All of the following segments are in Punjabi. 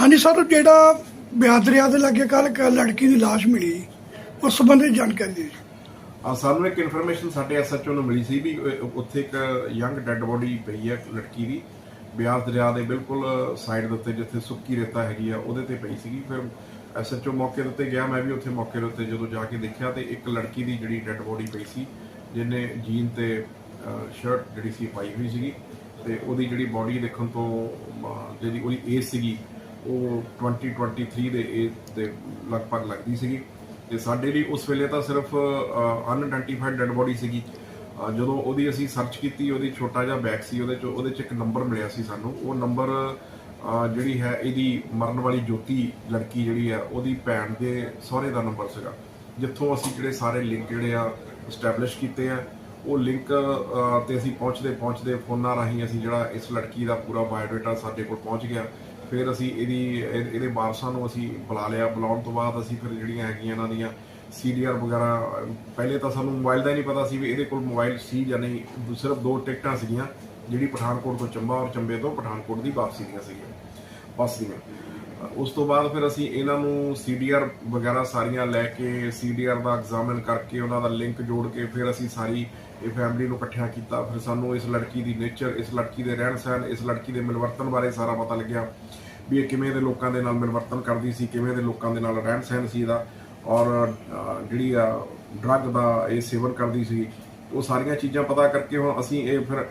ਹਾਂਜੀ ਸਰ ਜਿਹੜਾ ਬਿਆਸ ਦਰਿਆ ਦੇ ਲਾਗੇ ਕੱਲ ਲੜਕੀ ਦੀ ਲਾਸ਼ ਮਿਲੀ। ਉਸ ਸੰਬੰਧੀ ਜਾਣਕਾਰੀ ਦਿਓ ਜੀ। ਆ ਸਾਨੂੰ ਇੱਕ ਇਨਫੋਰਮੇਸ਼ਨ ਸਾਡੇ ਐਸਐਚਓ ਨੂੰ ਮਿਲੀ ਸੀ ਵੀ ਅ, ਉੱਥੇ ਇੱਕ ਯੰਗ ਡੈੱਡ ਬੋਡੀ ਪਈ ਹੈ ਇੱਕ ਲੜਕੀ ਦੀ। ਬਿਆਸ ਦਰਿਆ ਦੇ ਬਿਲਕੁਲ ਸਾਈਡ ਦੇ ਉੱਤੇ ਜਿੱਥੇ ਸੁੱਕੀ ਰੇਤਾ ਹੈਗੀ ਆ ਉਹਦੇ ਤੇ ਪਈ ਸੀਗੀ। ਫਿਰ ਐਸਐਚਓ ਮੌਕੇ ਦੇ ਉੱਤੇ ਗਿਆ ਮੈਂ ਵੀ ਉੱਥੇ ਮੌਕੇ ਦੇ ਉੱਤੇ ਜਦੋਂ ਜਾ ਕੇ ਦੇਖਿਆ ਤੇ ਇੱਕ ਲੜਕੀ ਦੀ ਜਿਹੜੀ ਡੈੱਡ ਬੋਡੀ ਪਈ ਸੀ ਜਿਹਨੇ ਜੀਨ ਤੇ ਸ਼ਰਟ ਜਿਹੜੀ ਸੀ ਪਾਈ ਹੋਈ ਸੀਗੀ ਤੇ ਉਹਦੀ ਜਿਹੜੀ ਬੋਡੀ ਦੇਖਣ ਤੋਂ ਅ, ਜਿਹੜੀ ਉਹਦੀ ਏਜ ਸੀਗੀ ਉਹ 2023 ਦੇ ਏਜ ਦੇ ਲਗਭਗ ਲੱਗਦੀ ਸੀਗੀ। ਤੇ ਸਾਡੇ ਲਈ ਉਸ ਵੇਲੇ ਤਾਂ ਸਿਰਫ ਅਨਆਇਡੈਂਟੀਫਾਈਡ ਡੈਡ ਬੋਡੀ ਸੀਗੀ। ਜਦੋਂ ਉਹਦੀ ਅਸੀਂ ਸਰਚ ਕੀਤੀ, ਉਹਦੀ ਛੋਟਾ ਜਿਹਾ ਬੈਗ ਸੀ, ਉਹਦੇ ਚ ਉਹਦੇ ਚ ਇੱਕ ਨੰਬਰ ਮਿਲਿਆ ਸੀ ਸਾਨੂੰ। ਉਹ ਨੰਬਰ ਜਿਹੜੀ ਹੈ, ਇਹਦੀ ਮਰਨ ਵਾਲੀ ਜੋਤੀ ਲੜਕੀ ਜਿਹੜੀ ਹੈ, ਉਹਦੀ ਭੈਣ ਦੇ ਸਹੁਰੇ ਦਾ ਨੰਬਰ ਸੀਗਾ। ਜਿੱਥੋਂ ਅਸੀਂ ਜਿਹੜੇ ਸਾਰੇ ਲਿੰਕ ਜਿਹੜੇ ਆ ਸਟੈਬਲਿਸ਼ ਕੀਤੇ ਆ, ਉਹ ਲਿੰਕ ਤੇ ਅਸੀਂ ਪਹੁੰਚਦੇ ਪਹੁੰਚਦੇ ਫੋਨਾਂ ਰਾਹੀਂ ਅਸੀਂ ਜਿਹੜਾ ਇਸ ਲੜਕੀ ਦਾ ਪੂਰਾ ਬਾਇਓਡਾਟਾ ਸਾਡੇ ਕੋਲ ਪਹੁੰਚ ਗਿਆ। ਫਿਰ ਅਸੀਂ ਇਹਦੀ ਇਹ- ਇਹਦੇ ਵਾਰਸਾਂ ਨੂੰ ਅਸੀਂ ਬੁਲਾ ਲਿਆ। ਬੁਲਾਉਣ ਤੋਂ ਬਾਅਦ ਅਸੀਂ ਫਿਰ ਜਿਹੜੀਆਂ ਹੈਗੀਆਂ ਇਹਨਾਂ ਦੀਆਂ ਸੀਡੀਆਰ ਵਗੈਰਾ ਅਹ, ਪਹਿਲੇ ਤਾਂ ਸਾਨੂੰ ਮੋਬਾਈਲ ਦਾ ਹੀ ਨਹੀਂ ਪਤਾ ਸੀ ਵੀ ਇਹਦੇ ਕੋਲ ਮੋਬਾਈਲ ਸੀ ਜਾਂ ਨਹੀਂ। ਦੂ- ਸਿਰਫ ਦੋ ਟਿਕਟਾਂ ਸੀਗੀਆਂ ਜਿਹੜੀ ਪਠਾਨਕੋਟ ਤੋਂ ਚੰਬਾ ਔਰ ਚੰਬੇ ਤੋਂ ਪਠਾਨਕੋਟ ਦੀ ਵਾਪਸੀ ਦੀਆਂ ਸੀਗੀਆਂ ਬੱਸ ਦੀਆਂ। ਉਸ ਤੋਂ ਬਾਅਦ ਫਿਰ ਅਸੀਂ ਇਹਨਾਂ ਨੂੰ ਸੀਡੀਆਰ ਵਗੈਰਾ ਸਾਰੀਆਂ ਲੈ ਕੇ ਸੀਡੀਆਰ ਦਾ ਐਗਜ਼ਾਮਿਨ ਕਰਕੇ ਉਹਨਾਂ ਦਾ ਲਿੰਕ ਜੋੜ ਕੇ ਫਿਰ ਅਸੀਂ ਸਾਰੀ ਇਹ ਫੈਮਿਲੀ ਨੂੰ ਇਕੱਠਿਆਂ ਕੀਤਾ। ਫਿਰ ਸਾਨੂੰ ਇਸ ਲੜਕੀ ਦੀ ਨੇਚਰ ਇਸ ਲੜਕੀ ਦੇ ਰਹਿਣ ਸਹਿਣ ਇਸ ਲੜਕੀ ਦੇ ਮਿਲਵਰਤਨ ਬਾਰੇ ਸਾਰਾ ਪਤਾ ਲੱਗਿਆ। ਵੀ ਇਹ ਕਿਵੇਂ ਦੇ ਲੋਕਾਂ ਦੇ ਨਾਲ ਮਿਲਵਰਤਨ ਕਰਦੀ ਸੀ, ਕਿਵੇਂ ਦੇ ਲੋਕਾਂ ਦੇ ਨਾਲ ਰਹਿਣ ਸਹਿਣ ਸੀ ਇਹਦਾ, ਔਰ ਜਿਹੜੀ ਆ ਡਰੱਗ ਦਾ ਇਹ ਸੇਵਨ ਕਰਦੀ ਸੀ, ਉਹ ਸਾਰੀਆਂ ਚੀਜ਼ਾਂ ਪਤਾ ਕਰਕੇ ਹੁਣ ਅਸੀਂ ਇਹ ਫਿਰ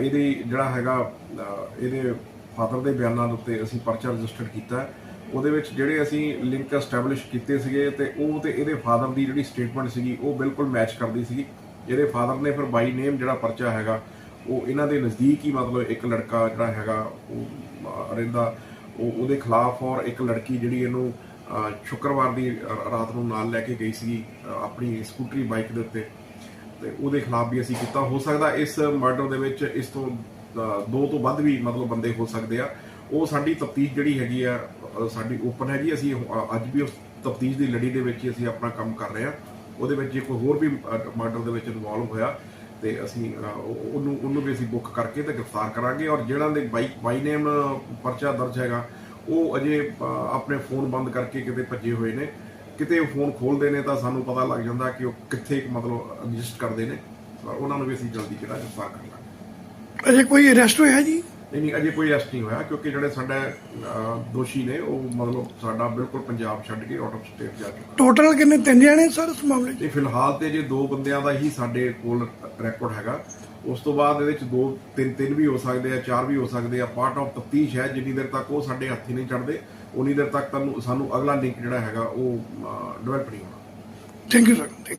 ਇਹਦੇ ਜਿਹੜਾ ਹੈਗਾ ਇਹਦੇ ਫਾਦਰ ਦੇ ਬਿਆਨਾਂ ਦੇ ਉੱਤੇ ਅਸੀਂ ਪਰਚਾ ਰਜਿਸਟਰ ਕੀਤਾ। ਉਹਦੇ ਵਿੱਚ ਜਿਹੜੇ ਅਸੀਂ ਲਿੰਕ ਐਸਟੈਬਲਿਸ਼ ਕੀਤੇ ਸੀਗੇ ਤੇ ਉਹ ਤੇ ਇਹਦੇ ਫਾਦਰ ਦੀ ਜਿਹੜੀ ਸਟੇਟਮੈਂਟ ਸੀਗੀ, ਉਹ ਬਿਲਕੁਲ ਮੈਚ ਕਰਦੀ ਸੀਗੀ। ਇਹਦੇ ਫਾਦਰ ਨੇ ਫਿਰ ਬਾਈ ਨੇਮ ਜਿਹੜਾ ਪਰਚਾ ਹੈਗਾ, ਉਹ ਇਹਨਾਂ ਦੇ ਨਜ਼ਦੀਕ ਹੀ ਮਤਲਬ ਇੱਕ ਲੜਕਾ ਜਿਹੜਾ ਹੈਗਾ, ਉਹ ਰਹਿੰਦਾ। ਉਹ ਉਹਦੇ ਖਿਲਾਫ ਔਰ ਇੱਕ ਲੜਕੀ ਜਿਹੜੀ ਇਹਨੂੰ ਸ਼ੁੱਕਰਵਾਰ ਦੀ ਰਾਤ ਨੂੰ ਨਾਲ ਲੈ ਕੇ ਗਈ ਸੀ ਆਪਣੀ ਸਕੂਟਰੀ ਬਾਈਕ ਦੇ ਉੱਤੇ। ਤੇ ਉਹਦੇ ਖਿਲਾਫ ਵੀ ਅਸੀਂ ਕੀਤਾ। ਹੋ ਸਕਦਾ ਇਸ ਮਰਡਰ ਦੇ ਵਿੱਚ ਇਸ ਤੋਂ ਦੋ ਤੋਂ ਵੱਧ ਵੀ ਮਤਲਬ ਬੰਦੇ ਹੋ ਸਕਦੇ ਆ। ਉਹ ਸਾਡੀ ਤਫਤੀਸ਼ ਜਿਹੜੀ ਹੈਗੀ ਆ ਸਾਡੀ ਓਪਨ ਹੈਗੀ। ਅਸੀਂ ਅੱਜ ਵੀ ਉਸ ਤਫਤੀਸ਼ ਦੀ ਲੜੀ ਦੇ ਵਿੱਚ ਹੀ ਅਸੀਂ ਆਪਣਾ ਕੰਮ ਕਰ ਰਹੇ ਆ। ਉਹਦੇ ਵਿੱਚ ਜੇ ਕੋਈ ਹੋਰ ਵੀ ਮਰਡਰ ਦੇ ਵਿੱਚ ਇਨਵੋਲਵ ਹੋਇਆ ਤੇ ਅਸੀਂ ਉਹਨੂੰ ਉਹਨੂੰ ਵੀ ਅਸੀਂ ਬੁੱਕ ਕਰਕੇ ਤੇ ਗ੍ਰਿਫਤਾਰ ਕਰਾਂਗੇ ਔਰ ਜਿਹੜਾ ਦੇ ਬਾਈ ਬਾਈ ਨੇਮ ਪਰਚਾ ਦਰਜ ਹੈਗਾ, ਉਹ ਅਜੇ ਆਪਣੇ ਫੋਨ ਬੰਦ ਕਰਕੇ ਕਿਤੇ ਭੱਜੇ ਹੋਏ ਨੇ। ਕਿਤੇ ਉਹ ਫੋਨ ਖੋਲਦੇ ਨੇ ਤਾਂ ਸਾਨੂੰ ਪਤਾ ਲੱਗ ਜਾਂਦਾ ਕਿ ਉਹ ਕਿੱਥੇ ਮਤਲਬ ਐਗਜ਼ਿਸਟ ਕਰਦੇ ਨੇ। ਤਾਂ ਉਹਨਾਂ ਨੂੰ ਵੀ ਅਸੀਂ ਜਲਦੀ ਜਿਹੜਾ ਗ੍ਰਿਫਤਾਰ ਕਰ ਲਾਂਗੇ ਅਜੇ ਕੋਈ ਅਰੈਸਟ ਹੋਇਆ ਜੀ? ਨਹੀਂ ਨਹੀਂ ਅਜੇ ਕੋਈ ਅਰੈਸਟ ਨਹੀਂ ਹੋਇਆ ਕਿਉਂਕਿ ਜਿਹੜੇ ਸਾਡੇ ਦੋਸ਼ੀ ਨੇ ਉਹ ਮਤਲਬ ਸਾਡਾ ਬਿਲਕੁਲ ਪੰਜਾਬ ਛੱਡ ਕੇ ਆਊਟ ਆਫ ਸਟੇਟ ਜਾ ਚੁੱਕਾ। ਟੋਟਲ ਕਿੰਨੇ ਤਿੰਨ ਜਣੇ ਸਰ ਇਸ ਮਾਮਲੇ 'ਚ? ਤੇ ਫਿਲਹਾਲ ਤੇ ਜੇ ਦੋ ਬੰਦਿਆਂ ਦਾ ਹੀ ਸਾਡੇ ਕੋਲ ਰੈਕੋਰਡ ਹੈਗਾ ਉਸ ਤੋਂ ਬਾਅਦ ਇਹਦੇ ਚ ਦੋ ਤਿੰਨ ਤਿੰਨ ਵੀ ਹੋ ਸਕਦੇ ਆ ਚਾਰ ਵੀ ਹੋ ਸਕਦੇ ਆ ਪਾਰਟ ਆਫ ਤਫਤੀਸ਼ ਹੈ ਜਿੰਨੀ ਦੇਰ ਤੱਕ ਉਹ ਸਾਡੇ ਹੱਥੀ ਨਹੀਂ ਚੜਦੇ ਉਨੀ ਦੇਰ ਤੱਕ ਤੁਹਾਨੂੰ ਸਾਨੂੰ ਅਗਲਾ ਲਿੰਕ ਜਿਹੜਾ ਹੈਗਾ ਉਹ ਡਿਵੈਲਪ ਨਹੀਂ ਹੋਣਾ। Thank you sir